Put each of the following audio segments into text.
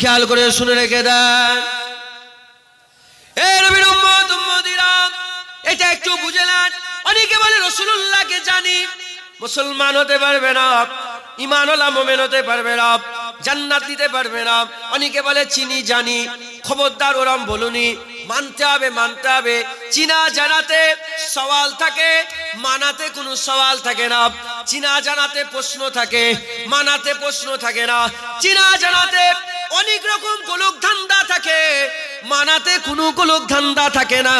খেয়াল করে শুনে রেখে এটা একটু অনেকে বলে রসুল্লাহকে জানি। মুসলমান হতে পারবে না খবরদার ওরম বলুনি। মানতে হবে মানতে হবে। জানাতে সওয়াল থাকে, মানাতে কোনো সওয়াল থাকে না। চিনা জানাতে প্রশ্ন থাকে, মানাতে প্রশ্ন থাকে না। চিনা জানাতে অনেক রকম গোলক ধান্দা থাকে। মানাতে কোনো গোলক ধান্দা থাকে না।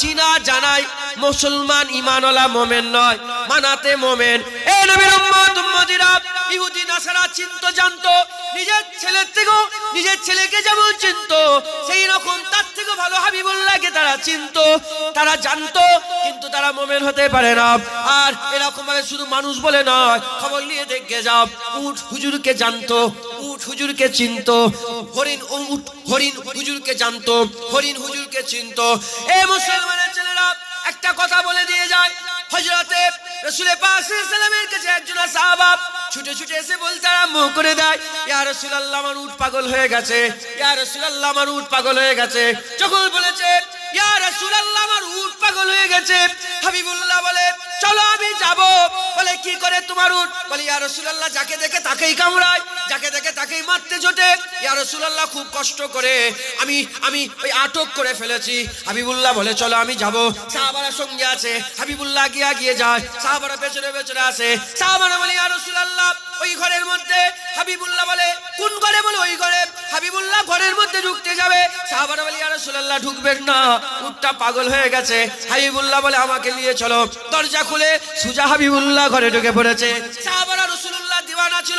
চিনা জানাই মুসলমান ইমানওয়ালা মোমেন নয়, মানাতে মোমেন। এ নবীর উম্মত, উম্মতিরা, ইহুদি, নাসারা চিন্ত, জানতো। নিজের ছেলের থেকেও নিজের ছেলেকে যেমন চিনতো, সেই রকম তার থেকে ভালো হাবিবুল্লাহকে তারা চিনতো। তারা জানতো, কিন্তু তারা মোমেন হতে পারে না। আর এরকম ভাবে শুধু মানুষ বলে নয়, খবর নিয়ে দেখে যাও। উঠ হুজুরকে জানতো। হুজুরকে চিনতো, হরিণ উঠ হরিণ হুজুরকে জানতো, হরিণ হুজুরকে চিনতো। এ মুসলমানের ছেলেরা, একটা কথা বলে দিয়ে যায় হজরতে রসুলে পাক সাল্লামের কাছে একজন সাহাবা ছুটে ছুটে এসে বলতে আরম্ভ করে দেয়, ইয়া রাসূলুল্লাহ, আমার উট পাগল হয়ে গেছে, ইয়া রাসূলুল্লাহ, আমার উট পাগল হয়ে গেছে। যখন বলেছে তাকেই কামড়ায় মারতে খুব কষ্ট করে, আমি আমি ওই আটক করে ফেলেছি। হাবিবুল্লাহ বলে, চলো আমি যাব। সাহাবারা সঙ্গে আছে। হাবিবুল্লাহ গিয়া, গিয়ে যায়। সাহাবারা পেছনে পেছনে আসে সাহাবারা বলে, ইয়া ওই ঘরের মধ্যে? হাবিবুল্লাহ বলে, কোন ঘরে বলে ওই ঘরে? হাবিবুল্লাহ ঘরের মধ্যে ঢুকতে যাবে। সাহাবারা বলে, ইয়া রাসূলুল্লাহ, ঢুকবেন না। উটটা পাগল হয়ে গেছে। হাবিবুল্লাহ বলে, আমাকে নিয়ে চলো। দরজা খুলে সুজা হাবিবুল্লাহ ঘরে ঢুকে পড়েছে। সাহাবারা রাসূলুল্লাহ দিওয়ানা ছিল।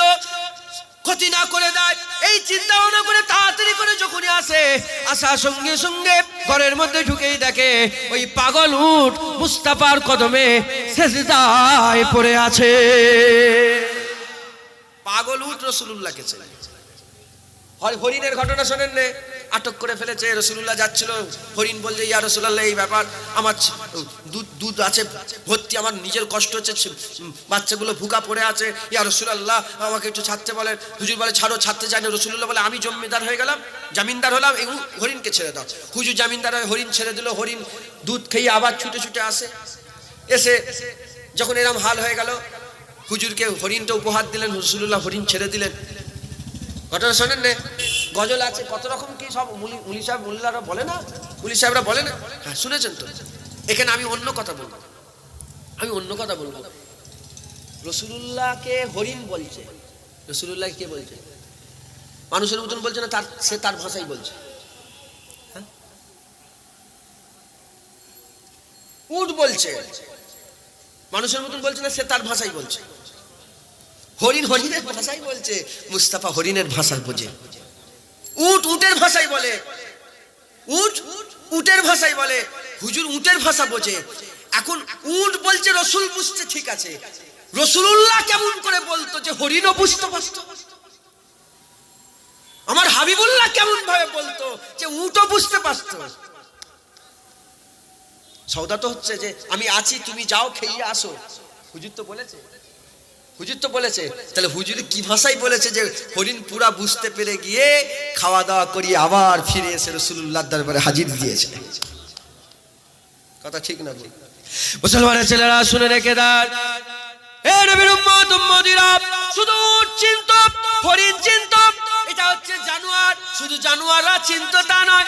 ক্ষতি না করে দেয়। এই চিন্তা ভাবনা করে তাড়াতাড়ি করে যখনই আসে, আসার সঙ্গে সঙ্গে ঘরের মধ্যে ঢুকেই দেখে, ওই পাগল উঠ মুস্তাফার কদমে সেজদায় পড়ে আছে। পাগল উঠ রসুল্লাহকে চেনে। হর- হরিণের ঘটনা শোনেন নে আটক করে ফেলেছে রসুল্লাহ যাচ্ছিল। হরিণ বলছে, ইয়া রসুল্লাহ এই ব্যাপার, আমার দুধ দুধ আছে, ভর্তি, আমার নিজের কষ্ট হচ্ছে বাচ্চাগুলো ভুকা পড়ে আছে। ইয়া রসুল্লাহ আমাকে একটু ছাড়তে বলে হুজুর বলে, ছাড়ো, ছাড়তে চাই না রসুল্লাহ বলে, আমি জমিদার হয়ে গেলাম, জামিনদার হলাম, এই হরিণকে ছেড়ে দাও। হুজুর জামিনদার হয়ে হরিণ ছেড়ে দিল। হরিণ দুধ খেয়ে আবার ছুটে ছুটে আসে। এসে যখন এরম হাল হয়ে গেল, হুজুরকে হরিণটা উপহার দিলেন রসুল্লাহ হরিণ ছেড়ে দিলেন। ঘটনা শোনেন নে। গজল আছে কত রকম কি সব মুলি সাহেব মুল্লারা বলে না? মুলি সাহেবরা বলে না? হ্যাঁ শুনেছেন তো। এখানে আমি অন্য কথা বলব। আমি অন্য কথা বলব। রসুলুল্লাহকে হরিণ বলছে। রসুলুল্লাহ কে বলছে? মানুষের মতন বলছে না তার সে তার ভাষাই বলছে। হ্যাঁ? উট বলছে। মানুষের মতন বলছে না সে তার ভাষাই বলছে। হরিণ, হরিণের ভাষাই বলছে, মুস্তাফা হরিণের ভাষা বোঝে। উট উটের ভাষাই বলে। উট উটের ভাষাই বলে। হুজুর উটের ভাষা বোঝে। এখন উট বলছে, রসুল বুঝতে ঠিক আছে। রসুল্লাহ কেমন করে বলতো যে হরিণও বুঝতে পারতো? আমার হাবিবুল্লাহ কেমন ভাবে বলতো যে উটও বুঝতে পারতো? সৌদা তো হচ্ছে যে, আমি আছি, তুমি যাও, খেয়ে আসো। হুজুর তো বলেছে। হুজুর তো বলেছে, তাহলে হুজুর কি ভাষায় বলেছে যে হরিণ পুরা বুঝতে পেরে গিয়ে খাওয়া দাওয়া করি আবার ফিরে এসে রসুল্লাহ দরবারে হাজির দিয়েছে? কথা ঠিক না ভুল? মুসলমানের ছেলেরা শুনে রেখে উট চিন্ত হরিণ এটা হচ্ছে জানোয়ার। শুধু তা নয়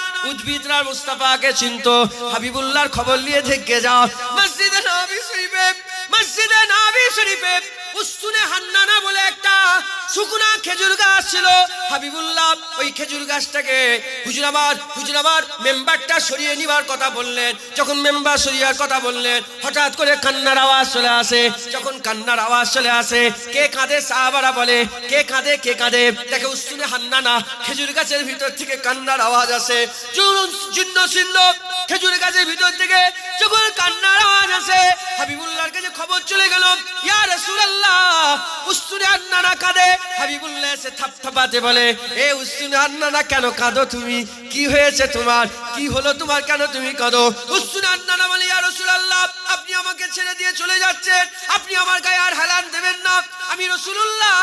হাবিবুল্লাহর খবর নিয়ে থেকে যাও। মসজিদে নবী শরীফে, মসজিদে নবী শরীফে উস্তুনে হান্নানা বলে একটা শুকনা খেজুর গাছ ছিল। হাবিবুল্লাহ ওই খেজুর গাছটাকে হুজুরাবাদ হুজুরাবাদ মেম্বারটা সরিয়ে নিবার কথা বললেন। যখন মেম্বার সরিয়ার কথা বললেন, হঠাৎ করে কান্নার আওয়াজ চলে আসে। যখন কান্নার আওয়াজ চলে আসে, কে কাঁদে সাহাবারা বলে, কে কাঁদে কে কাঁদে? দেখে উস্তুনে হান্নানা খেজুর গাছের ভিতর থেকে কান্নার আওয়াজ আসে। জীর্ণ শীর্ণ খেজুর গাছের ভিতর থেকে যখন কান্নার আওয়াজ আসে, হাবিবুল্লাহর কাছে খবর চলে গেল, ইয়া রাসূলুল্লাহ, উস্তুনে আন্নানা কাঁদে। হাবিবুল্লাহ এসে থাপথাপাতে বলে, এ উস্তুনে আন্নানা কেন কাঁদো তুমি? কি হয়েছে তোমার? কি হলো তোমার? কেন তুমি কাঁদো? উস্তুনে আন্নানা বলে, ইয়া রাসূলুল্লাহ, আপনি আমাকে ছেড়ে দিয়ে চলে যাচ্ছেন। আপনি আমার গায়ে আর হেলান দেবেন না। আমি রসুল্লাহ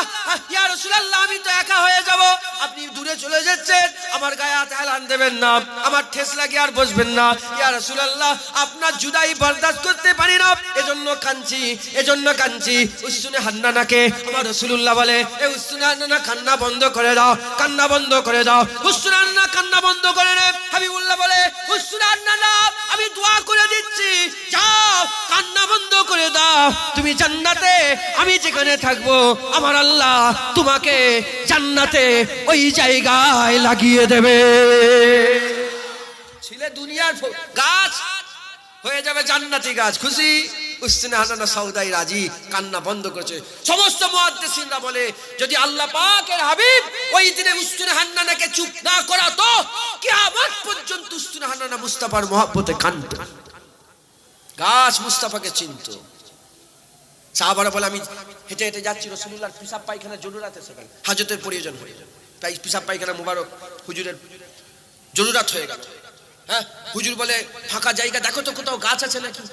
ইয়া রসুলাল্লাহ, আমি তো একা হয়ে যাব। আপনি দূরে চলে যাচ্ছেন, আমার গায়ে হাত হেলান দেবেন না, আমার ঠেস লাগে আর বসবেন না। ইয়া রসুলাল্লাহ, আপনার জুদাই বরদাস্ত করতে পারি না, এজন্য কাঞ্চি এজন্য কাঞ্চি উসুনে হান্নানাকে আমার রসুল্লাহ বলে, এ উসুনে হান্নানা কান্না বন্ধ করে দাও, কান্না বন্ধ করে দাও উসুনে হান্না, কান্না বন্ধ করে নে। হাবিবুল্লাহ বলে উসুনে হান্নানা আমি দোয়া করে দিচ্ছি, যাও, কান্না বন্ধ করে দাও, তুমি জান্নাতে, আমি যেখানে থাকব আমার আল্লাহ তোমাকে জান্নাতে ওই জায়গায় লাগিয়ে দেবে। ছিলে দুনিয়ার গাছ? হয়ে যাবে জান্নাতি গাছ। খুশি? সমস্ত বলে, যদি আল্লাহ ওই দিনে চুপ না গাছ মুস্তাফাকে চিনত। সাহাবারা বলে, আমি হেঁটে হেঁটে যাচ্ছি রসুল্লাহর পিসাব পায়খানা জরুরাত গেল হাজতের প্রয়োজন হয়ে গেল তাই পিসাব পায়খানা মুবারক হুজুরের জরুরাত হয়ে গেল। হ্যাঁ হুজুর বলে, ফাঁকা জায়গা, দেখো তো কোথাও গাছ আছে নাকি?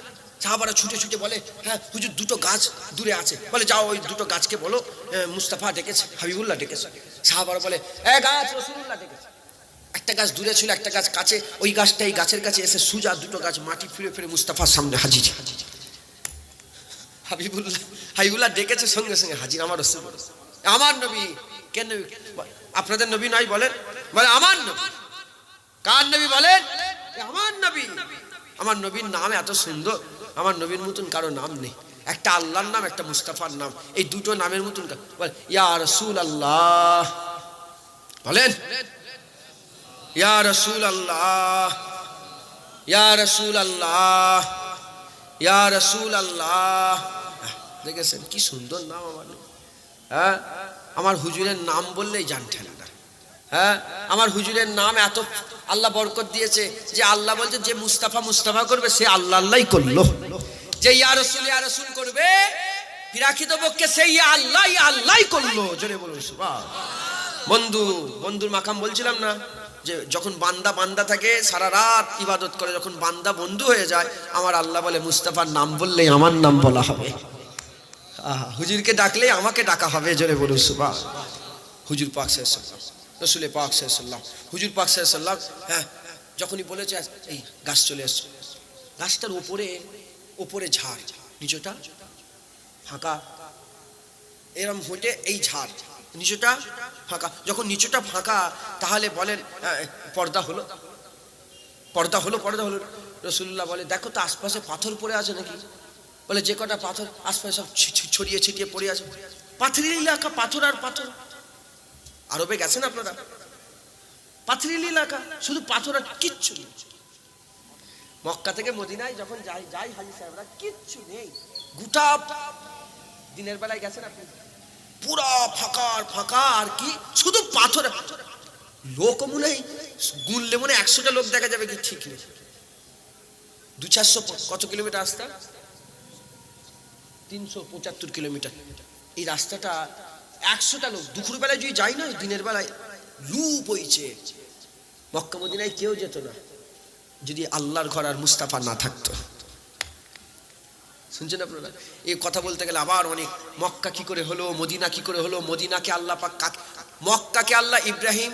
সাহাবারা ছুটে ছুটে বলে হ্যাঁ হুজুর, দুটো গাছ দূরে আছে। বলে, যাও, ওই দুটো গাছকে বলো মুস্তাফা ডেকেছে, হাবিবুল্লাহ ডেকেছে। সাহাবারা বলে, এ গাছ রসুল্লাহ ডেকেছে। একটা গাছ দূরে ছিল, একটা গাছ কাছে, ওই গাছটা এই গাছের কাছে এসে সুজা দুটো গাছ মাটি ফিরে ফিরে মুস্তাফার সামনে হাজির। হাবিবুল্লাহ হাবিবুল্লাহ ডেকেছে সঙ্গে সঙ্গে হাজির আমার রসুল। আমার নবী, কেন? আপনাদের নবী নয় বলেন? বলে, আমার নবী। কার নবী বলেন? আমার নবী। আমার নবীর নাম এত সুন্দর, আমার নবীর মতন কারও নাম নেই। একটা আল্লাহর নাম, একটা মুস্তাফার নাম, এই দুটো নামের মতন বলে, ইয়া রসুল আল্লাহ বলেন? ইয়া রসুল আল্লাহ ইয়া রসুল আল্লাহ ইয়া রসুল আল্লাহ দেখেছেন? কি সুন্দর নাম আমার। হ্যাঁ? আমার হুজুরের নাম বললেই জান ঠেলে না। হ্যাঁ? আমার হুজুরের নাম এত আল্লাহ বরকত দিয়েছে যে আল্লাহ বলছে, যে মুস্তাফা মুস্তাফা করবে, সে আল্লাহ আল্লাহই করল। যে ইয়া রসুল ইয়া রসুল করবে পিরাকিত পক্ষে সেই ইয়া আল্লাহ ইয়া আল্লাহই করল। জোরে বলুন বন্ধু, বন্ধুর মাকাম বলছিলাম না? যে যখন বান্দা বান্দা থাকে সারা রাত ইবাদত করে যখন বান্দা বন্ধু হয়ে যায় আমার আল্লাহ বলে মুস্তাফার নাম বললেই আমার নাম বলা হবে। আহা, হুজুরকে ডাকলে আমাকে ডাকা হবে জোরে বলুন সুবা হুজুর পাক সাল্লাম রসুলে পাক সাল্লাম হুজুর পাক সাল্লাম হ্যাঁ যখনই বলেছে এই গাছ চলে এসছো গাছটার ওপরে ওপরে ঝাড় নিচটা ফাঁকা। এরম হটে এই ঝাড়। নিচুটা ফাঁকা। যখন নিচুটা ফাঁকা, তাহলে বলেন পর্দা হলো। পর্দা হলো পর্দা হলো। রসুল্লাহ বলে, দেখো তো আশপাশে পাথর পড়ে আছে নাকি? বলে, যে কটা পাথর আশপাশে সব ছড়িয়ে ছিটিয়ে পড়ে আছে। পাথরের এলাকা পাথর আর পাথর। আরবে গেছেন আপনারা? পাথরের এলাকা শুধু পাথর আর কিচ্ছু নেই। মক্কা থেকে মদিনায় যখন যাই যাই হাজি সাহেবরা, কিচ্ছু নেই। গোটা দিনের বেলায় গেছেন আপনি? পুরা ফাঁকা আর ফাঁকা আর কি? শুধু পাথর। লোক মনে গুনলে মনে একশোটা লোক দেখা যাবে কি ঠিক নেই। দু চারশো কত কিলোমিটার রাস্তা? তিনশো পঁচাত্তর কিলোমিটার। এই রাস্তাটা একশোটা লোক। দুপুর বেলায় যদি যাই না, দিনের বেলায় লু বইছে মক্কা মদিনায় কেউ যেত না, যদি আল্লাহর ঘর আর মুস্তাফা না থাকতো। শুনছেন আপনারা? এই কথা বলতে গেলে আবার অনেক মক্কা কি করে হলো, মদিনা কি করে হলো, মদিনাকে আল্লাহ পাক মক্কাকে আল্লাহ ইব্রাহিম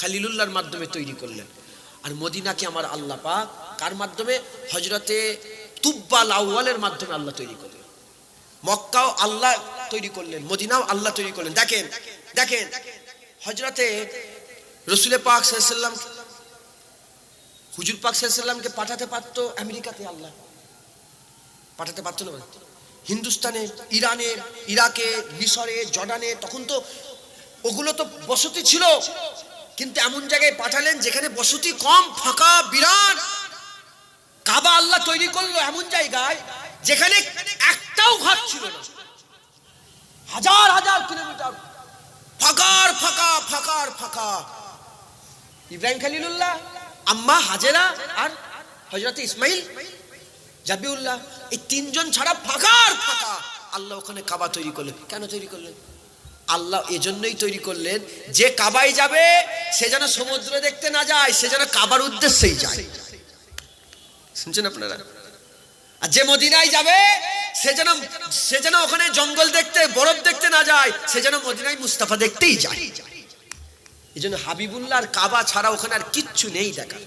খালিলুল্লাহর মাধ্যমে তৈরি করলেন। আর মদিনাকে আমার আল্লাহ পাক কার মাধ্যমে? হজরতে তুব্বা লাউয়ালের মাধ্যমে আল্লাহ তৈরি করলেন। মক্কাও আল্লাহ তৈরি করলেন, মদিনাও আল্লাহ তৈরি করলেন। দেখেন দেখেন হজরতে রসুলে পাক সাল্লাম হুজুর পাক সাল্লামকে পাঠাতে পারতো আমেরিকাতে আল্লাহ। পাঠাতে পারতো না। হিন্দুস্তানে, ইরানে, ইরাকে, মিশরে, জর্ডানে, তখন তো ওগুলো তো বসতি ছিল। কিন্তু এমন জায়গায় পাঠালেন যেখানে বসতি কম, ফাঁকা, বিরাট। কাবা আল্লাহ তৈরি করল এমন জায়গায় যেখানে একটাও ঘর ছিল না। হাজার হাজার কিলোমিটার। ফাঁকার, ফাঁকা ফাঁকার, ফাঁকা। ইব্রাহিম খালিলুল্লাহ, আম্মা হাজেরা আর হজরত ইসমাইল জাবিউল্লাহ। এই তিনজন ছাড়া ফাঁকার ফাঁকা। আল্লাহ ওখানে কাবা তৈরি করলেন। কেন তৈরি করলেন? আল্লাহ এজন্যই তৈরি করলেন যে কাবায় যাবে, সে যেন সমুদ্র দেখতে না যায়, সে যেন কাবার উদ্দেশ্যেই যায়। শুনছেন আপনারা? আর যে মদিনায় যাবে, সে যেন সে যেন ওখানে জঙ্গল দেখতে, বরফ দেখতে না যায়, সে যেন মদিনায় মুস্তাফা দেখতেই যায়। এই জন্য হাবিবুল্লাহ আর কাবা ছাড়া ওখানে আর কিচ্ছু নেই দেখা।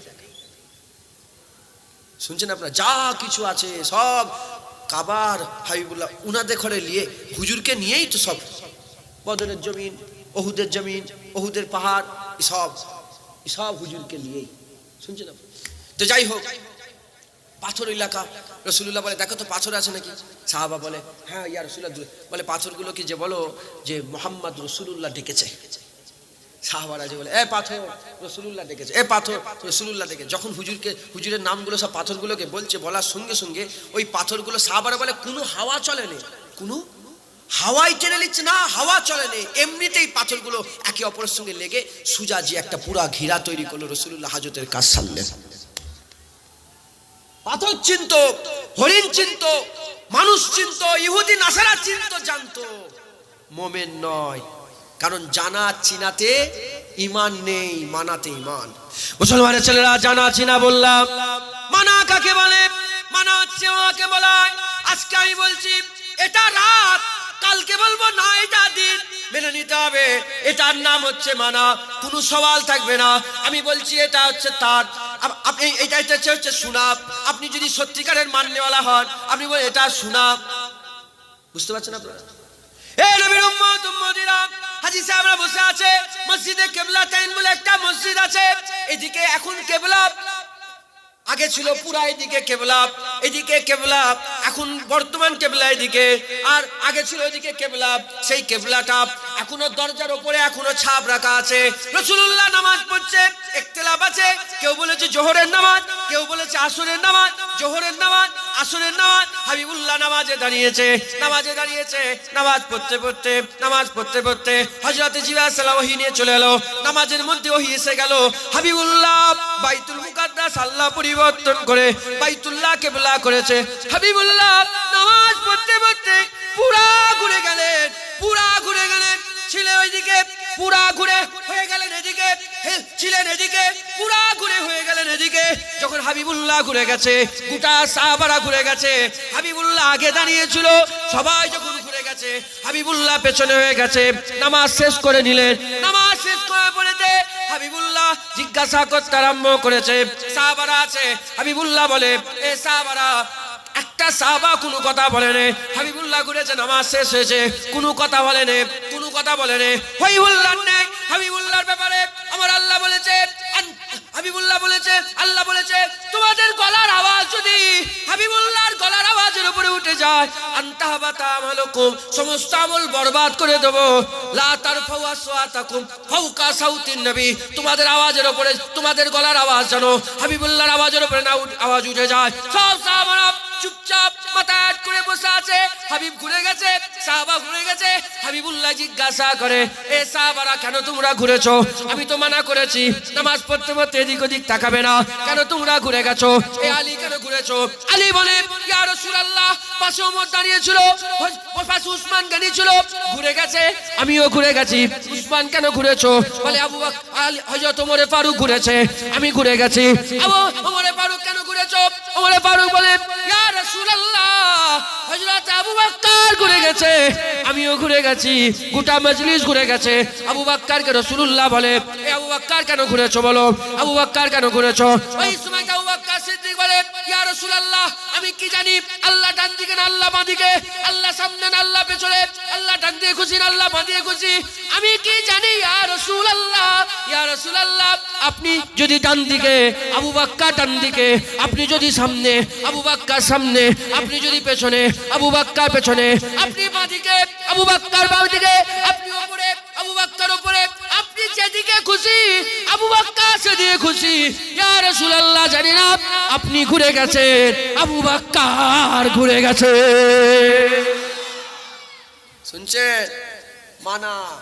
শুনছেন আপনারা? যা কিছু আছে, সব কাবার হাবিবুল্লাহ উনাদের ঘরে নিয়ে, হুজুরকে নিয়েই তো সব। বদরের জমিন অহুদের জমিন অহুদের পাহাড় সব সব হুজুরকে নিয়েই। শুনছেন আপনারা? তো যাই হোক, পাথর এলাকা রসুল্লাহ বলে, দেখো তো পাথর আছে নাকি? সাহাবা বলে হ্যাঁ ইয়া রসুল্লাহ বলে পাথরগুলো কি যে বলো যে মোহাম্মদ রসুল্লাহ ডেকেছে। সাহাবারা যে বলে, এ পাথর রসুল্লাহ ডেকেছে, এ পাথর রসুল্লাহ ডেকে যখন হুজুরকে, হুজুরের নামগুলো সব পাথরগুলোকে বলছে বলার সঙ্গে সঙ্গে ওই পাথরগুলো সাহাবারা বলে, কোনো হাওয়া চলে নেই কোনো হাওয়াই টেনে নিচ্ছে না, হাওয়া চলে নেই এমনিতেই পাথরগুলো একে অপরের সঙ্গে লেগে সুজা যে একটা পুরা ঘিরা তৈরি করল রসুল্লাহ হাজতের কাজ সারলেন। পাথর চিন্ত, হরিণ চিন্ত, মানুষ চিন্ত, ইহুদি, নাসারা চিন্ত, জানতো, মোমেন নয়। কারণ জানা চিনাতে ইমান নেই, মানাতে ইমান। মুসলমানের ছেলেরা, জানা চিনা বললাম। মানা কাকে বলে? মানা হচ্ছে ওকে বলায়। আজকে আমি বলছি, এটা রাত, কালকে বলব না, এটা দিন। মেনে নিতে হবে, এটার নাম হচ্ছে মানা। কোনো সওয়াল থাকবে না। আমি বলছি, এটা হচ্ছে তার। আপনি এটা হচ্ছে- হচ্ছে সুনাপ আপনি যদি সত্যিকারের মাননেওয়ালা হন, আপনি বলেন, এটা সুনাপ বুঝতে পারছেন আপনারা? এ নবীর উম্মত, উম্মতিরা হাজী সাহেবরা বসে আছে। মসজিদে কেবলা তাইন বলে একটা মসজিদ আছে। এদিকে এখন কেবলা। আগে ছিল পুরা এদিকে কেবলা। এদিকে কেবলা। এখন বর্তমান কেবলা এদিকে, আর আগে ছিল এদিকে কেবলা, সেই কেবলাটা এখনও দরজার উপরে এখনও ছাপ রাখা আছে। রসুল্লাহ নামাজ পড়ছে, একতেলাপ আছে, কেউ বলেছে জোহরের নামাজ, কেউ বলেছে আসরের নামাজ, জোহরের নামাজ, আসরের নামাজ, হাবিবুল্লাহ নামাজে দাঁড়িয়েছে নামাজে দাঁড়িয়েছে, নামাজ পড়তে পড়তে, নামাজ পড়তে পড়তে হজরত জিবা সালাম ওহি নিয়ে চলে এলো, নামাজের মধ্যে ওহি এসে গেল, হাবিবুল্লাহ বাইতুল মুকাদ্দাস আল্লাহ পরিবর্তন করে বাইতুল্লাহ কেবলা করেছে, হাবিবুল্লাহ নামাজ পড়তে পড়তে পুরা ঘুরে গেলেন, পুরা ঘুরে গেলেন। ছিলে ওইদিকে, পুরা ঘুরে হয়ে গেলেন এদিকে। ছিলেন এদিকে, পুরা ঘুরে হয়ে গেলেন এদিকে। যখন হাবিবুল্লাহ ঘুরে গেছে, গোটা সাহাবারা ঘুরে গেছে। হাবিবুল্লাহ আগে দাঁড়িয়েছিল, সবাই যখন ঘুরে গেছে, হাবিবুল্লাহ পেছনে হয়ে গেছে। নামাজ শেষ করে নিলেন। নামাজ শেষ করে পড়েতে হাবিবুল্লাহ জিজ্ঞাসা করতে আরম্ভ করেছে, সাহাবারা আছে? হাবিবুল্লাহ বলে, এ সাহাবারা একটা সাহাবা কোনো কথা বলেনি হাবিবুল্লাহ ঘুরেছে, নামাজ শেষ হয়েছে, কোনো কথা বলেনি কোনো কথা হইহুল্লাহ নেই হাবিবুল্লাহর ব্যাপারে আমার আল্লাহ বলেছে হাবিবুল্লাহ বলেছে, আল্লাহ বলেছে, তোমাদের গলার আওয়াজ যদি হাবিবুল্লাহর গলার আওয়াজের উপরে উঠে যায় আন্তাহাবাতা আমালকুম, সমস্ত আমল বরবাদ করে দেবো। লা নবী, তোমাদের আওয়াজের উপরে তোমাদের গলার আওয়াজ জানো হাবিবুল্লাহর আওয়াজের উপরে না আওয়াজ উঠে যায়। সব সাহাবারা চুপচাপ মাথা করে বসে আছে হাবিব ঘুরে গেছে। সাহাবা ঘুরে গেছে, হাবিবুল্লাহ জিজ্ঞাসা করে, এ সাহাবারা কেন তোমরা ঘুরেছো? আমি তো মানা করেছি, নামাজ পড়তে পড়তে এদিক ওদিক তাকাবে না। কেন তোমরা ঘুরে গেছো? এ আলী কেন ঘুরেছো? আলী বলে, ইয়া রাসূলুল্লাহ, পাশে ওমর দাঁড়িয়ে ছিল পাশে উসমান দাঁড়িয়ে ছিল, ঘুরে গেছে, আমিও ঘুরে গেছি। উসমান কেন ঘুরেছো? বলে, আবু হযরত ওমরে ফারুক ঘুরেছে, আমি ঘুরে গেছি। আবু ওমরে ফারুক কেন ঘুরেছো? ওমরে ফারুক বলে, ইয়া রাসূলুল্লাহ, হযরত আবু বকর ঘুরে গেছে। আমিও ঘুরে গেছি, গোটা মজলিস ঘুরে গেছে। আবু বাক্কার কেন সুরুল্লাহ বলে? আবু বাক্কার কেন ঘুরেছো বলো? আবু বাক্কার কেন ঘুরেছো? ওই সময় সিদ্দিক বলে, ইয়া রাসূলুল্লাহ, আমি কি জানি? আল্লাহ ডান দিকে না, আল্লাহ বাঁ দিকে? আল্লাহ সামনে না, আল্লাহ পেছনে? আল্লাহ ডান দিয়ে খুশি না, আল্লাহ বাঁ দিয়ে খুশি? আমি কি জানি, ইয়া রাসূলুল্লাহ? ইয়া রাসূলুল্লাহ, আপনি যদি ডান দিকে, আবু বাক্কা ডান দিকে, আপনি যদি সামনে, আবু বাক্কার সামনে, আপনি যদি পেছনে, আবু বাক্কার পেছনে, আপনি বাঁ দিকে, আবু বাক্কার বাঁ দিকে, আপনি উপরে যেদিকে খুশি, আবু বাক্কা সেদিকে খুশি। ইয়া রাসূলুল্লাহ, জানি না আপনি ঘুরে গেছেন। আবু বাক্কার ঘুরে গেছে। শুনছেন? মানা।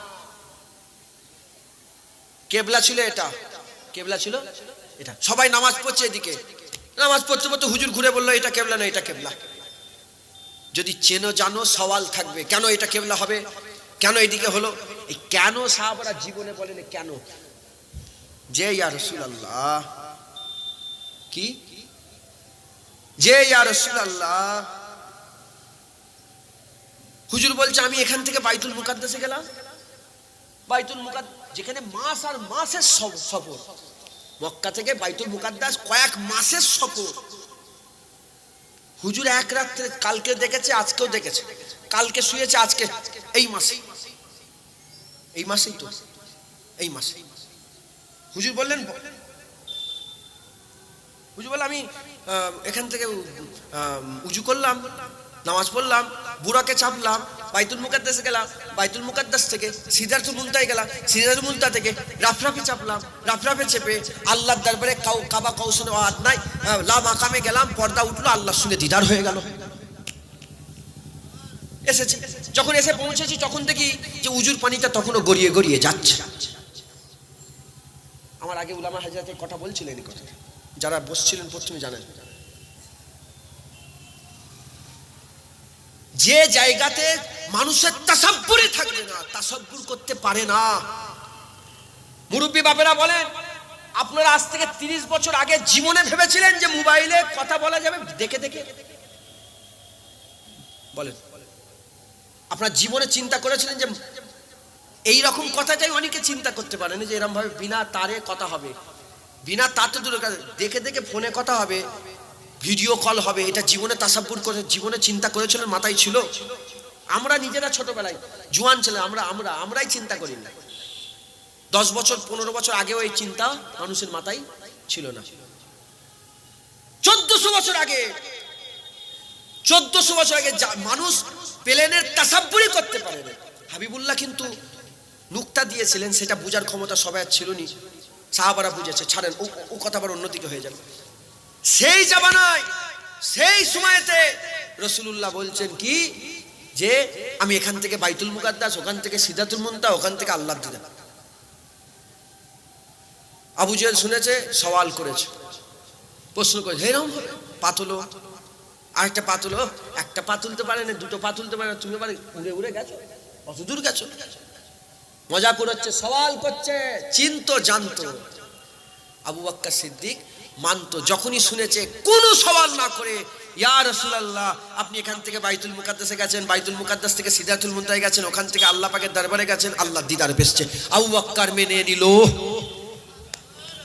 কেবলা ছিল এটা? কেবলা ছিল? এটা। সবাই নামাজ পড়ছে এদিকে। নামাজ পড়তে পড়তে হুজুর ঘুরে বলল, এটা কেবলা না এটা কেবলা। যদি চেনো, জানো, সওয়াল থাকবে, কেন এটা কেবলা হবে? কেন এদিকে হলো? এই কেন সাহাবারা জীবনে বলেন কেন? যে ইয়া রাসূলুল্লাহ, কি? যে ইয়া রাসূলুল্লাহ, হুজুর বলছে, আমি এখান থেকে বাইতুল মুকাদ্দাসে গেলাম। বাইতুল মুকাদ, যেখানে মাস আর মাসের সফ- সফর। মক্কা থেকে বাইতুল মুকাদ্দাস কয়েক মাসের সফর। হুজুর এক রাত্রে কালকে দেখেছে, আজকেও দেখেছে। কালকে শুয়েছে, আজকে এই মাসে। এই মাসেই তো, এই মাসে হুজুর বললেন হুজুর বললেন, আমি এখান থেকে উজু করলাম, নামাজ পড়লাম, বুড়াকে চাপলাম, বাইতুল মুকাদ্দাসে গেলাম, বাইতুল মুকাদ্দাস থেকে সিদ্ধার্থ মুলতায় গেলাম সিদ্ধার্থ মুলতা থেকে রাফরাফে চাপলাম, রাফরাফে চেপে আল্লাহর দরবারে কাবা কৌশল আদ নাই লা মাকামে গেলাম, পর্দা উঠল, আল্লাহর সঙ্গে দিদার হয়ে গেল। এসেছি। যখন এসে পৌঁছেছি, তখন দেখি যে উজুর পানিটা তখনও গড়িয়ে গড়িয়ে যাচ্ছে। আমার আগে উলামা হাজরাতের কথা বলছিলেন কথা যারা বসছিলেন প্রথমে জানেন। যে জায়গাতে মানুষের তাসাব্বুরে থাকবে না, তাসাব্বুর করতে পারে না। মুরব্বী বাপেরা বলেন, আপনারা আজ থেকে তিরিশ বছর আগে জীবনে ভেবেছিলেন যে মোবাইলে কথা বলা যাবে? দেখে দেখে। বলেন। আপনার জীবনে চিন্তা করেছিলেন যে এই রকম কথাটাই অনেকে চিন্তা করতে পারেন, যে এরকম ভাবে বিনা তারে কথা হবে। বিনা তাতে দূরে দেখে দেখে ফোনে কথা হবে, ভিডিও কল হবে, এটা জীবনে তাসাব্বুর করে, জীবনে চিন্তা করেছিলেন, মাথায় ছিল। আমরা নিজেরা ছোটবেলায়, জুয়ান ছেলে, আমরা আমরা, আমরাই চিন্তা করি না। দশ বছর, পনেরো বছর আগেও এই চিন্তা মানুষের মাথায় ছিল না। চোদ্দশো বছর আগে, চোদ্দশো বছর আগে মানুষ প্লেনের তাসাব্বুরই করতে পারে না হাবিবুল্লাহ কিন্তু নুক্তা দিয়েছিলেন, সেটা বোঝার ক্ষমতা সবাই ছিল নি। সাহাবারা বুঝেছে, ছাড়েন, ও কথা আবার অন্যদিকে হয়ে যাবে। সেই জামানায়, সেই সময়তে রসুলুল্লাহ বলছেন কি? যে আমি এখান থেকে বাইতুল মুকাদ্দাস, ওখান থেকে সিদ্ধাতুল মুন্তা ওখান থেকে আল্লাহ দিদা আবু জেল শুনেছে, সওয়াল করেছে। প্রশ্ন করেছে, এরকম পাতলো। আরেকটা পা তুলো, একটা পা তুলতে পারে না, দুটো পা তুলতে পারে না, তুমি পারে উড়ে উড়ে গেছো অত দূর গেছো? মজা করাচ্ছে সওয়াল করছে, চিন্ত জানতো। আবু বাক্কা সিদ্দিক মানতো, যখনই শুনেছে, কোনো সওয়াল না করে, ইয়া রাসূলুল্লাহ, আপনি এখান থেকে বাইতুল মুকাদ্দাসে গেছেন, বাইতুল মুকাদ্দাস থেকে সিদ্ধাতুল মুনতায় গেছেন, ওখান থেকে আল্লাহ পাকের দরবারে গেছেন আল্লাহ দিদার বেসছে আবু বাক্কার মেনে নিল।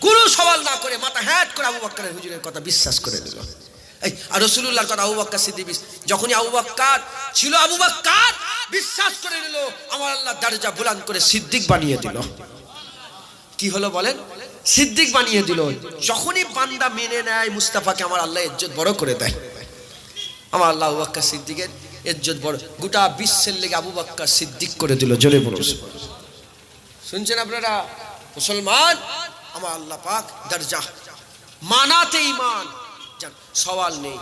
কোনো সওয়াল না করে, মাথা হ্যাট করে আবু বাক্কারের হুজুরের কথা বিশ্বাস করে নিল। আর আবু বাক্কা সিদ্দিক যখনই আবু বাক্কার ছিল, আবু বিশ্বাস করে আমার আল্লাহ দরজা বুলান করে সিদ্দিক বানিয়ে দিল। কি হলো বলেন? সিদ্দিক বানিয়ে যখনই বান্দা মেনে নেয়, মুস্তাফাকে আমার আল্লাহ ইজ্জত বড় করে দেয়। আমার আল্লাহ সিদ্দিকের ইজ্জত বড় গোটা বিশ্বের লেগে আবু বাক্কা সিদ্দিক করে দিল, জোরে বড় শুনছেন আপনারা? মুসলমান? আমার আল্লাহ পাক দরজা মানাতে ইমান সওয়াল নেই।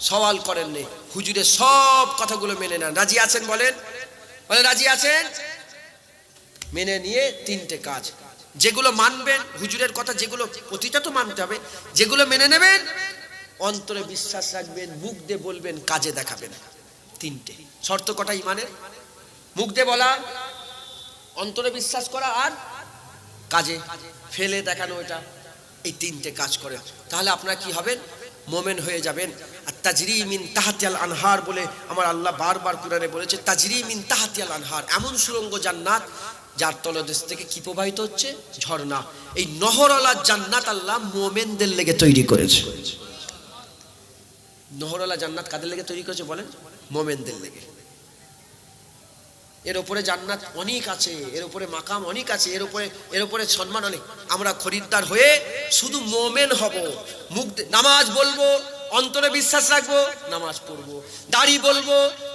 সওয়াল করেন নেই। হুজুরের সব কথাগুলো মেনে নেন। রাজি আছেন বলেন? বলেন, রাজি আছেন? মেনে নিয়ে তিনটে কাজ। যেগুলো মানবেন, হুজুরের কথা যেগুলো, প্রতিটা তো মানতে হবে। যেগুলো মেনে নেবেন, অন্তরে বিশ্বাস রাখবেন, মুখ দিয়ে বলবেন, কাজে দেখাবেন। তিনটে। শর্ত কটা ইমানের মুখ দিয়ে বলা, অন্তরে বিশ্বাস করা আর কাজে। ফেলে দেখানো এটা। এই তিনটে কাজ করে তাহলে আপনারা কি হবেন? মোমেন হয়ে যাবেন। আর তাজরি মিন তাহাতিয়াল আনহার বলে আমার আল্লাহ বারবার কোরআনে বলেছে, তাজরি মিন তাহাতিয়াল আনহার, এমন সুরঙ্গ জান্নাত যার তলদেশ থেকে কি প্রবাহিত হচ্ছে? ঝর্ণা। এই নহরলা জান্নাত আল্লাহ মোমেনদের লেগে তৈরি করেছে। নহরলা জান্নাত কাদের লেগে তৈরি করেছে বলেন? মোমেনদের লেগে। এর উপরে জান্নাত অনেক আছে, এর উপরে মাকাম অনেক আছে, এর উপরে এর উপরে সম্মান অনেক। আমরা খরিদ্দার হয়ে শুধু মোমেন হব। মুখ নামাজ বলব, অন্তরে বিশ্বাস রাখব, নামাজ পড়ব। দাড়ি বলব,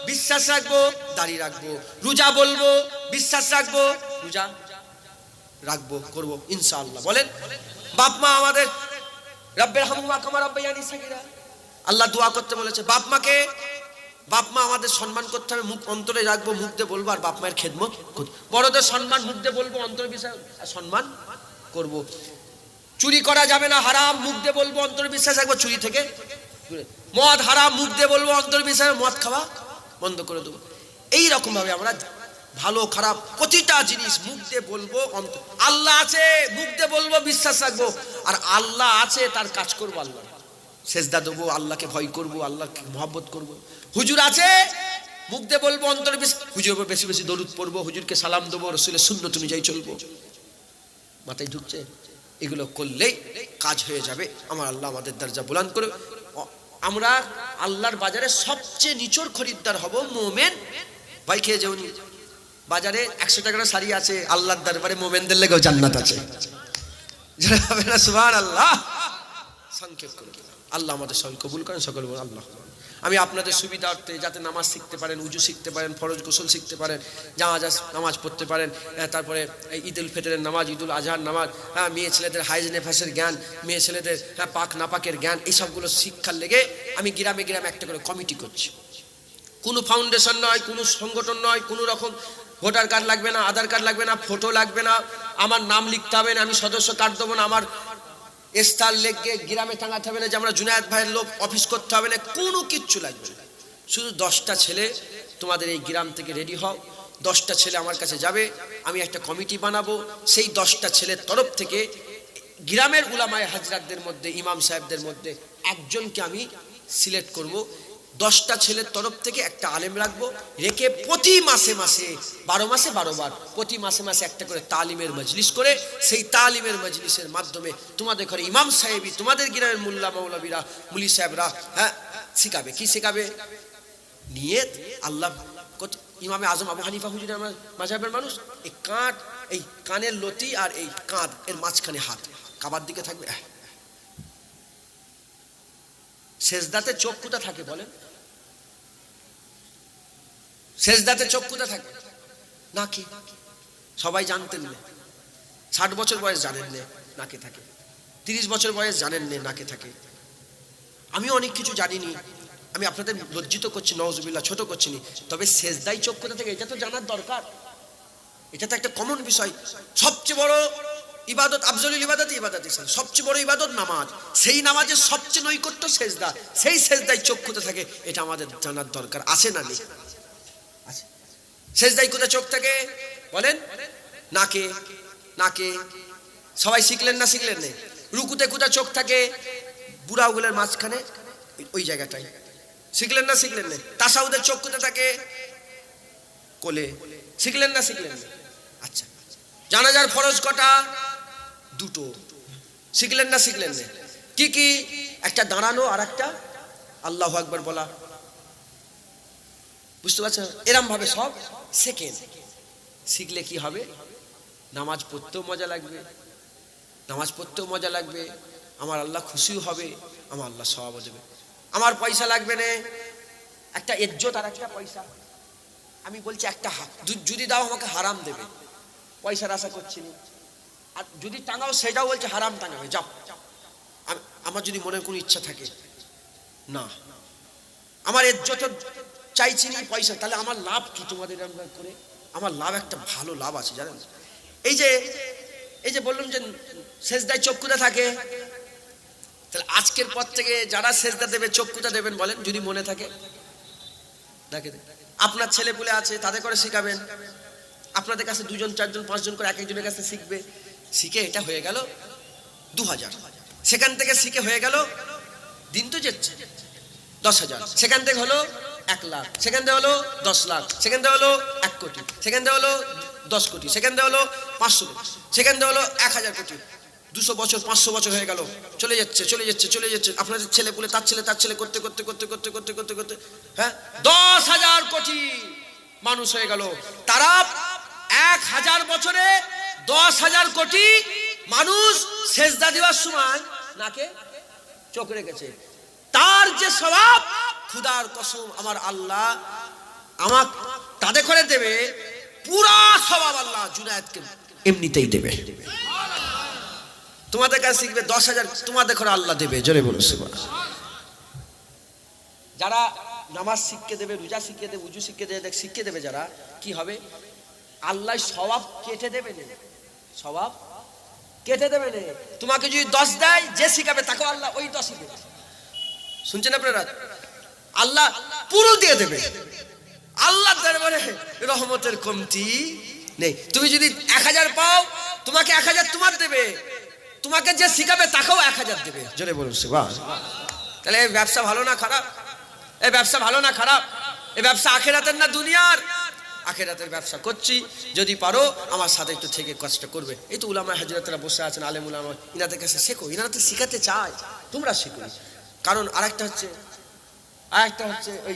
বিশ্বাস রাখব, দাড়ি রাখব। রোজা বলব, বিশ্বাস রাখব, রোজা রাখব, করব, ইনশাআল্লাহ। বলেন, বাপ মা আমাদের রব্বের হামুমা কামা রব্বাইয়ানি সাকিরা আল্লাহ দোয়া করতে বলেছে, বাপ মাকে বাপ মা আমাদের সম্মান করতে হবে, মুখ অন্তরে রাখব, মুখ দিয়ে বলব, আর বাপ মায়ের খেদমত বড়দের সম্মান, মুখ দিয়ে বলব, অন্তর বিশ্বাস সম্মান করব। চুরি করা যাবে না, হারাম, মুখ দিয়ে বলব, অন্তর বিশ্বাস রাখব, চুরি থেকে মদ হারাম, মুখ দিয়ে বলব, অন্তর বিশ্বাস মদ খাওয়া বন্ধ করে দেবো। এই রকম ভাবে আমরা ভালো, খারাপ প্রতিটা জিনিস মুখ দিয়ে বলব আল্লাহ আছে, মুখ দিয়ে বলব, বিশ্বাস রাখব। আর আল্লাহ আছে, তার কাজ করব আল্লাহ সেজদা দেবো, আল্লাহকে ভয় করব, আল্লাহকে মহব্বত করব। হুজুর আছে? মুখ দিয়ে বলব, অন্তর বেশি হুজুর উপর বেশি বেশি দরুদ পড়ব, হুজুরকে সালাম দেবো, রসুলের শূন্য তুমি যাই চলবো। মাথায় ঢুকছে, এগুলো করলেই কাজ হয়ে যাবে। আমার আল্লাহ আমাদের দরজা বুলান করে আমরা আল্লাহর বাজারে সবচেয়ে নিচর খরিদ্দার হব, মোমেন। ভাই খেয়ে যাওনি বাজারে একশো টাকার শাড়ি আছে, আল্লাহর দরবারে মোমেনদের লেগেও জান্নাত আছে। যারা হবে না আল্লাহ সংক্ষেপ করে। আল্লাহ আমাদের সকল কবুল করেন সকল বলুন আল্লাহ। আমি আপনাদের সুবিধার্থে যাতে নামাজ শিখতে পারেন উজু শিখতে পারেন ফরজ গোসল শিখতে পারেন জামাজ নামাজ পড়তে পারেন আহ, তারপরে এই ঈদুল ফিতরের নামাজ ঈদুল আজহার নামাজ হ্যাঁ মেয়ে ছেলেদের হাইজ নেফাসের জ্ঞান মেয়ে ছেলেদের হ্যাঁ পাক নাপাকের জ্ঞান এইসবগুলো শিক্ষার লেগে আমি গ্রামে গ্রামে একটা করে কমিটি করছি। কোনো ফাউন্ডেশন নয় কোনো সংগঠন নয় কোনো রকম ভোটার কার্ড লাগবে না আধার কার্ড লাগবে না ফটো লাগবে না আমার নাম লিখতে হবে না আমি সদস্য কার্ড দেবো না আমার স্থান লেগে গ্রামে টাঙাতে হবে না, যে আমরা জুনায়দ ভাইয়ের লোক, অফিস করতে হবে না, কোনো কিচ্ছু লাগবে না। শুধু দশটা ছেলে তোমাদের এই গ্রাম থেকে রেডি হও। দশটা ছেলে আমার কাছে যাবে, আমি একটা কমিটি বানাবো। সেই দশটা ছেলের তরফ থেকে গ্রামের উলামায় হাজরাতদের মধ্যে, ইমাম সাহেবদের মধ্যে একজনকে আমি সিলেক্ট করব। দশটা ছেলের তরফ থেকে একটা আলেম রাখব, রেখে প্রতি মাসে মাসে, বারো মাসে বারো বার, প্রতি মাসে মাসে একটা করে তালিমের মজলিস করে, সেই তালিমের মজলিসের মাধ্যমে তোমাদের ঘরে ইমাম সাহেবই তোমাদের গ্রামের মুল্লা মৌলবীরা মুলি সাহেবরা হ্যাঁ শিখাবে। কি শেখাবে? নিয়ে আল্লাহ ইমামে আজম আবু হানিফা হুজুর আমার মাঝাবের মানুষ, এই কাঁট এই কানের লতি আর এই কাঁধ, এর মাঝখানে হাত, কাবার দিকে থাকবে শেষদাতে চোখ কোথা থাকে বলেন? শেষদাতে চোখ থাকে নাকি সবাই জানতেন না। ষাট বছর বয়স জানেন না নাকে থাকে। তিরিশ বছর বয়স জানেন না নাকে থাকে। আমি অনেক কিছু জানিনি। আমি আপনাদের লজ্জিত করছি নওয়াজুবিল্লাহ ছোট করছি নি। তবে শেষদাই চোখ থেকে, এটা তো জানার দরকার। এটা তো একটা কমন বিষয়। সবচেয়ে বড় ইবাদত, আফজলুল ইবাদত ইবাদত ইসলাম। সবচেয়ে বড় ইবাদত নামাজ। সেই নামাজের সবচেয়ে নৈকট্য সেজদা। সেই চোখ কোথা থাকে, এটা আমাদের জানার দরকার। আছে না নেই? সেজদাই কোথা চোখ থাকে? বলেন? নাকে। নাকে। সবাই শিখলেন না শিখলেন না? রুকুতে কোথা চোখ থাকে? বুড়া উগুলের মাঝখানে, ওই- জায়গাটাই শিখলেন না শিখলেন না? তাসাউদের চোখ কোথা থাকে? কোলে। শিখলেন না শিখলেন না? আচ্ছা। জানাজার ফরজ কটা? দুটো। শিখলেন না শিখলেন না? কি কি? একটা দাঁড়ানো আর একটা আল্লাহ আকবার বলা। বুঝতে পারছেন? এরম ভাবে সব সেকেন্ড শিখলে কি হবে? নামাজ পড়তেও মজা লাগবে। নামাজ পড়তেও মজা লাগবে। আমার আল্লাহ খুশিও হবে। আমার আল্লাহ সবাব দেবে। আমার পয়সা লাগবে না। একটা ইজ্জত আর একটা পয়সা। আমি বলছি একটা যদি দাও আমাকে হারাম দেবে। পয়সার আশা করছি না। আর যদি টাঙাও সেটাও বলছে হারাম টাঙাবে। যাও। আমার যদি মনের কোনো ইচ্ছা থাকে, না। আমার ইজ্জত চাইছি না পয়সা, তাহলে আমার লাভ কি তোমাদের করে? আমার লাভ একটা ভালো লাভ আছে, জানেন? এই যে এই যে বললাম যে শেষদায় চক্ষুটা থাকে, তাহলে আজকের পর থেকে যারা শেষদা দেবে চক্ষুটা দেবেন বলেন, যদি মনে থাকে। দেখে আপনার ছেলে পুলে আছে, তাদের করে শিখাবেন। আপনাদের কাছে দুজন, চারজন, পাঁচজন করে এক একজনের কাছে শিখবে। শিখে এটা হয়ে গেল দু হাজার সেখান থেকে শিখে হয়ে গেল দিন তো যাচ্ছে, দশ হাজার। সেখান থেকে হলো এক লাখ। সেখান থেকে হলো দশ লাখ। সেখান থেকে হলো এক কোটি। সেখান থেকে হলো দশ কোটি। সেখান থেকে হলো পাঁচশো কোটি। সেখান থেকে হলো এক হাজার কোটি। দুশো বছর, পাঁচশো বছর হয়ে গেল। চলে যাচ্ছে চলে যাচ্ছে চলে যাচ্ছে। আপনাদের ছেলে পুলে, তার ছেলে তার ছেলে করতে করতে করতে করতে করতে করতে করতে হ্যাঁ? দশ হাজার কোটি মানুষ হয়ে গেল। তারা এক হাজার বছরে দশ হাজার কোটি মানুষ সেজদা দেওয়ার সময় নাকে চোখ রেখেছে। তার যে স্বভাব খুদার কসম আমার আল্লাহ আমার তাদের করে দেবে, পুরা স্বভাব আল্লাহ জুনায়েদকে এমনিতেই দেবে। তোমাদের কাছে শিখবে দশ হাজার, তোমাদের করে আল্লাহ দেবে, জোরে বলো। যারা নামাজ শিখকে দেবে, রোজা শিখে দেবে, উজু শিখে দেবে, দেখ শিখে দেবে যারা, কি হবে? আল্লাহ স্বভাব কেটে দেবে স্বভাব কেটে দেবে তোমাকে যদি দশ দেয়, যে শিখাবে তাকে আল্লাহ ওই দশই দেবে শুনছেন আপনারা? আল্লাহ পুরো দিয়ে দেবে। আল্লাহ দরবারে রহমতের কমতি নেই। তুমি যদি এক হাজার পাও, তোমাকে এক হাজার তোমার দেবে। তোমাকে যে শিখাবে, তাকেও এক হাজার দেবে। জোরে বলুন সে তাহলে এই ব্যবসা ভালো না খারাপ? এই ব্যবসা ভালো না খারাপ? এ ব্যবসা আখেরাতের না দুনিয়ার? আখেরাতের ব্যবসা করছি। যদি পারো, আমার সাথে একটু থেকে কাজটা করবে। এই তো উলামা হাজরাতরা বসে আছেন, আলেম উলামা ইনাদের কাছে শেখো। ইনারা তো শিখাতে চায়। তোমরা শিখো। কারণ আরেকটা হচ্ছে আরেকটা হচ্ছে ওই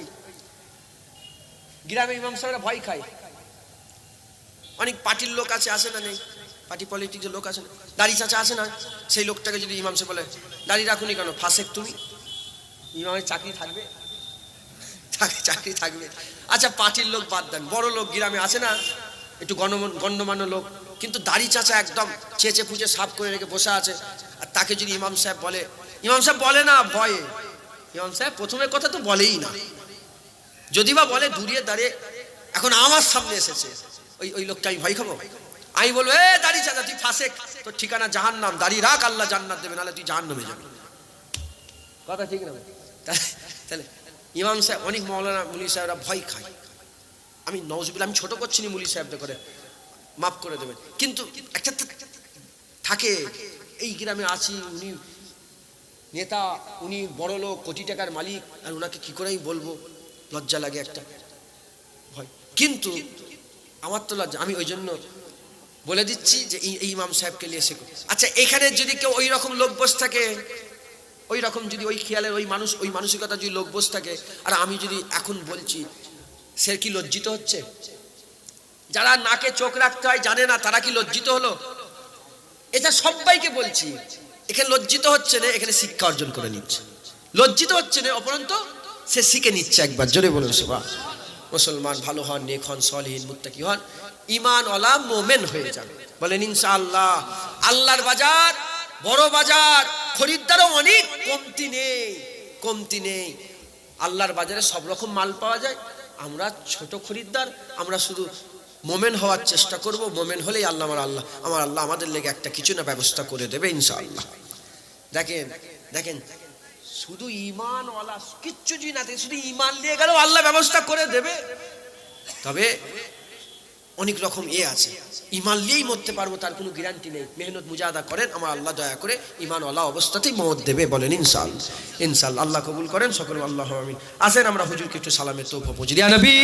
গ্রামে ইমাম সাহেবরা ভয় খায়। অনেক পার্টির লোক আছে, আসে না নেই। পার্টি পলিটিক্সের লোক আছে না। দাড়ি চাচা আছে না। সেই লোকটাকে যদি ইমাম সাহেব বলে, দাড়ি রাখুনি কেন? ফাঁসেক তুমি? ইমামের চাকরি থাকবে। চাকরি থাকবে। আচ্ছা পার্টির লোক বাদ দেন। বড় লোক গ্রামে আছে না, একটু গণ্যমান্য লোক। কিন্তু দাড়ি চাচা একদম চেঁচে ফুচে সাফ করে রেখে বসে আছে। আর তাকে যদি ইমাম সাহেব বলে, ইমাম সাহেব বলে না, ভয়ে। ইমাম সাহেব প্রথমের কথা তো বলেই না। যদি বা বলে দূরিয়ে দাঁড়িয়ে এখন আমার সামনে এসেছে। ওই ওই লোকটা আমি ভয় খাব? আমি বলব এ দাড়ি চাচা তুই ফাঁসে তোর ঠিকানা জাহান নাম দাড়ি রাখ আল্লাহ জান্নাত দেবে নাহলে তুই জাহান নামে যাবে। কথা ঠিক না। তাহলে ইমাম সাহেব অনেক মৌলানা মুলি সাহেবরা ভয় খায়। আমি নজবিল আমি ছোট করছি নি মুলি সাহেবদের করে। মাফ করে দেবেন। কিন্তু একটা থাকে এই গ্রামে আছি উনি নেতা, উনি বড় লোক, কোটি টাকার মালিক, আর ওনাকে কি করেই বলব? লজ্জা লাগে একটা। ভয় কিন্তু আমার তো লজ্জা, আমি ওই জন্য বলে দিচ্ছি যে এই ইমাম সাহেবকে নিয়ে শেখো আচ্ছা এখানে যদি কেউ ওই রকম লোক বস থাকে, ওই রকম যদি ওই খেয়ালের ওই মানুষ, ওই মানসিকতা যদি লোক বস থাকে, আর আমি যদি এখন বলছি, সে কি লজ্জিত হচ্ছে? যারা নাকে চোখ রাখতে হয় জানে না তারা কি লজ্জিত হলো? এটা সবাইকে বলছি। এখানে লজ্জিত হচ্ছে না এখানে শিক্ষা অর্জন করে নিচ্ছে। লজ্জিত হচ্ছে না অপরন্ত সে শিখে নিচ্ছে একবার। জোরে বলুন সবা মুসলমান ভালো হন, নেক হন, সলহীন, মুত্তাকি হন ইমান ওলা মোমেন হয়ে যান। বলেন, ইনশাআল্লাহ, আল্লাহর বাজার, বড় বাজার, খরিদ্দারও অনেক, কমতি নেই কমতি নেই। আল্লাহর বাজারে সব রকম মাল পাওয়া যায়। আমরা ছোট খরিদ্দার, আমরা শুধু মোমেন হওয়ার চেষ্টা করব, মোমেন হলেই আল্লাহ আমার আল্লাহ আমার আল্লাহ আমাদের লেগে একটা কিছু না ব্যবস্থা করে দেবে ইনশাআল্লাহ। দেখেন দেখেন, শুধু ইমানওয়ালা কিচ্ছু না শুধু ইমান দিয়ে গেলেও আল্লাহ ব্যবস্থা করে দেবে। তবে অনেক রকম এ আছে। ইমান নিয়েই মরতে পারব, তার কোনো গ্যারান্টি নেই। মেহনত মুজাহাদা করেন, আমার আল্লাহ দয়া করে ইমানওয়ালা অবস্থাতেই মত দেবে বলেন ইনশাল ইনশাল আল্লাহ কবুল করেন, সকল আল্লাহ আমিন। আসেন আমরা হুজুরকে একটু সালামের নবী!